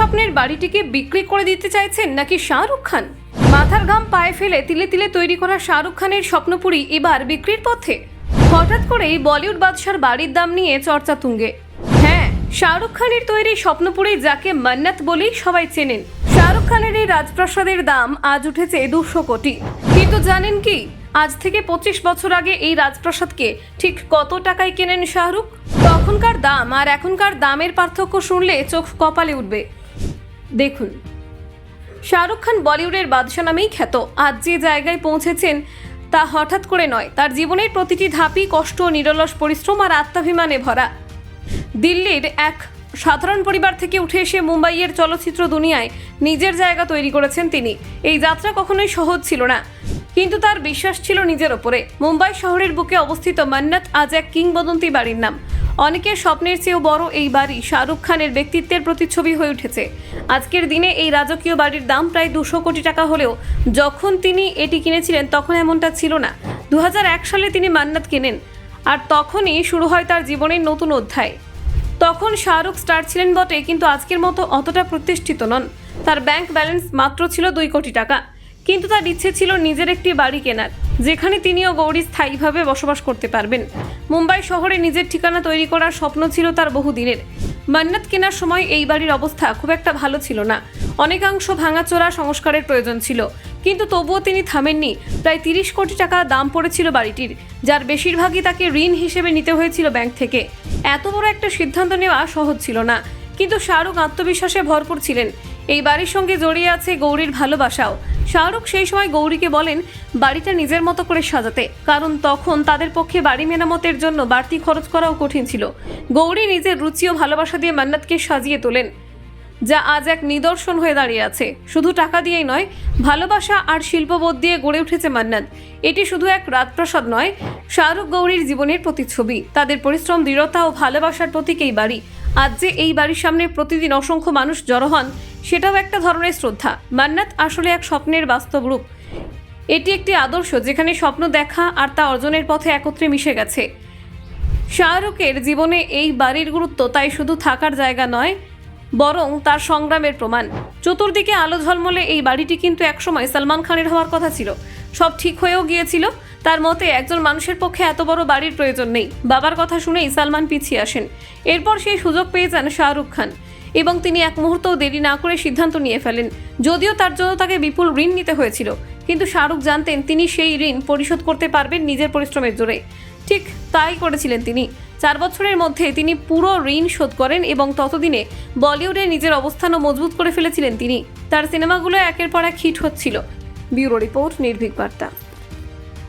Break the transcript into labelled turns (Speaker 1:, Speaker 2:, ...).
Speaker 1: স্বপ্নের বাড়িটিকে বিক্রি করে দিতে চাইছেন নাকি শাহরুখ খান? মাথার ঘাম পায়ে ফেলে তিলে তিলে তৈরি করা শাহরুখ খানের স্বপ্নপুরী এবার বিক্রির পথে। হঠাৎ করেই বলিউড বাদশার বাড়ির দাম নিয়ে চর্চা তুঙ্গে। হ্যাঁ শাহরুখ খানের তৈরি স্বপ্নপুরী যাকে মান্নাত বলেই সবাই চেনেন। শাহরুখ খানের এই রাজপ্রাসাদের দাম আজ উঠেছে দুশো কোটি। কিন্তু জানেন কি, আজ থেকে পঁচিশ বছর আগে এই রাজপ্রাসাদকে ঠিক কত টাকায় কেনেন শাহরুখ? তখনকার দাম আর এখনকার দামের পার্থক্য শুনলে চোখ কপালে উঠবে। দেখুন। শাহরুখ খান বলিউডের বাদশা নামেই খ্যাত। আজ যে জায়গায় পৌঁছেছেন তা হঠাৎ করে নয়। তার জীবনের প্রতিটি ধাপই কষ্ট, নিরলস পরিশ্রম আর আত্মাভিমানে ভরা। দিল্লির এক সাধারণ পরিবার থেকে উঠে এসে মুম্বাইয়ের চলচ্চিত্র দুনিয়ায় নিজের জায়গা তৈরি করেছেন তিনি। এই যাত্রা কখনোই সহজ ছিল না। কিন্তু তার বিশ্বাস ছিল নিজের ওপরে। মুম্বাই শহরের বুকে অবস্থিত মান্নাত আজ এক কিংবদন্তি বাড়ির নাম। অনেকের স্বপ্নের চেয়েও বড় এই বাড়ি শাহরুখ খানের ব্যক্তিত্বের প্রতিচ্ছবি হয়ে উঠেছে। আজকের দিনে এই রাজকীয় বাড়ির দাম প্রায় দুশো কোটি টাকা হলেও যখন তিনি এটি কিনেছিলেন তখন এমনটা ছিল না। দু হাজার এক সালে তিনি মান্নাত কেনেন আর তখনই শুরু হয় তার জীবনের নতুন অধ্যায়। তখন শাহরুখ স্টার ছিলেন বটে, কিন্তু আজকের মতো অতটা প্রতিষ্ঠিত নন। তার ব্যাংক ব্যালেন্স মাত্র ছিল দুই কোটি টাকা। কিন্তু তার ইচ্ছে ছিল নিজের একটি বাড়ি কেনার। যেখানে তিনিও গৌরী স্থায়ীভাবে বসবাস করতে পারবেন। মুম্বাই শহরে নিজের ঠিকানা তৈরি করার স্বপ্ন ছিল তার বহুদিনের। মান্নাত কেনার সময় এই বাড়ির অবস্থা খুব একটা ভালো ছিল না। অনেকাংশ ভাঙাচোরা সংস্কারের প্রয়োজন ছিল। কিন্তু তবুও তিনি থামেননি। প্রায় তিরিশ কোটি টাকা দাম পড়েছিল বাড়িটির, যার বেশিরভাগই তাকে ঋণ হিসেবে নিতে হয়েছিল ব্যাংক থেকে। এত বড় একটা সিদ্ধান্ত নেওয়া সহজ ছিল না। কিন্তু শাহরুখ আত্মবিশ্বাসে ভরপুর ছিলেন। এই বাড়ির সঙ্গে জড়িয়ে আছে গৌরীর ভালোবাসাও। শাহরুখ সেই সময় গৌরীকে বলেন, বাড়িটা নিজের মতো করে সাজাতে। কারণ তখন তাদের পক্ষে বাড়ি মেরামতের জন্য বাড়তি খরচ করাও কঠিন ছিল। গৌরী নিজের রুচি ও ভালোবাসা দিয়ে মান্নাতকে সাজিয়ে তোলেন, যা আজ এক নিদর্শন হয়ে দাঁড়িয়ে আছে। শুধু টাকা দিয়েই নয়, ভালোবাসা আর শিল্পবোধ দিয়ে গড়ে উঠেছে মান্নাত। এটি শুধু এক রাজপ্রাসাদ নয়, শাহরুখ গৌরীর জীবনের প্রতিচ্ছবি। তাদের পরিশ্রম, দৃঢ়তা ও ভালোবাসার প্রতীক এই বাড়ি। আজ যে এই বাড়ির সামনে প্রতিদিন অসংখ্য মানুষ জড়ো হন, সেটাও একটা ধরনের শ্রদ্ধা। মান্নাত আসলে এক স্বপ্নের বাস্তব রূপ। এটি একটি আদর্শ যেখানে স্বপ্ন দেখা আর তা অর্জনের পথে একত্রে মিশে গেছে। শাহরুখের জীবনে এই বাড়ির গুরুত্ব তাই শুধু থাকার জায়গা নয়, বরং তার সংগ্রামের প্রমাণ। চতুর্দিকে আলো ঝলমলে এই বাড়িটি কিন্তু একসময় সালমান খানের হওয়ার কথা ছিল। সব ঠিক হয়েও গিয়েছিল তার মতে, একজন মানুষের পক্ষে এত বড় বাড়ির প্রয়োজন নেই। বাবার কথা শুনেই সালমান পিছিয়ে আসেন। এরপর সেই সুযোগ পেয়ে যান শাহরুখ খান। এবং তিনি এক মুহূর্তও দেরি না করে সিদ্ধান্ত নিয়ে ফেলেন। যদিও তার জন্য তাকে বিপুল ঋণ নিতে হয়েছিল, কিন্তু শাহরুখ জানতেন তিনি সেই ঋণ পরিশোধ করতে পারবেন নিজের পরিশ্রমের জোরে। ঠিক তাই করেছিলেন তিনি। চার বছরের মধ্যে তিনি পুরো ঋণ শোধ করেন এবং ততদিনে বলিউডে নিজের অবস্থানও মজবুত করে ফেলেছিলেন তিনি। তার সিনেমাগুলো একের পর এক হিট হচ্ছিল। ব্যুরো রিপোর্ট, নির্ভীক বার্তা।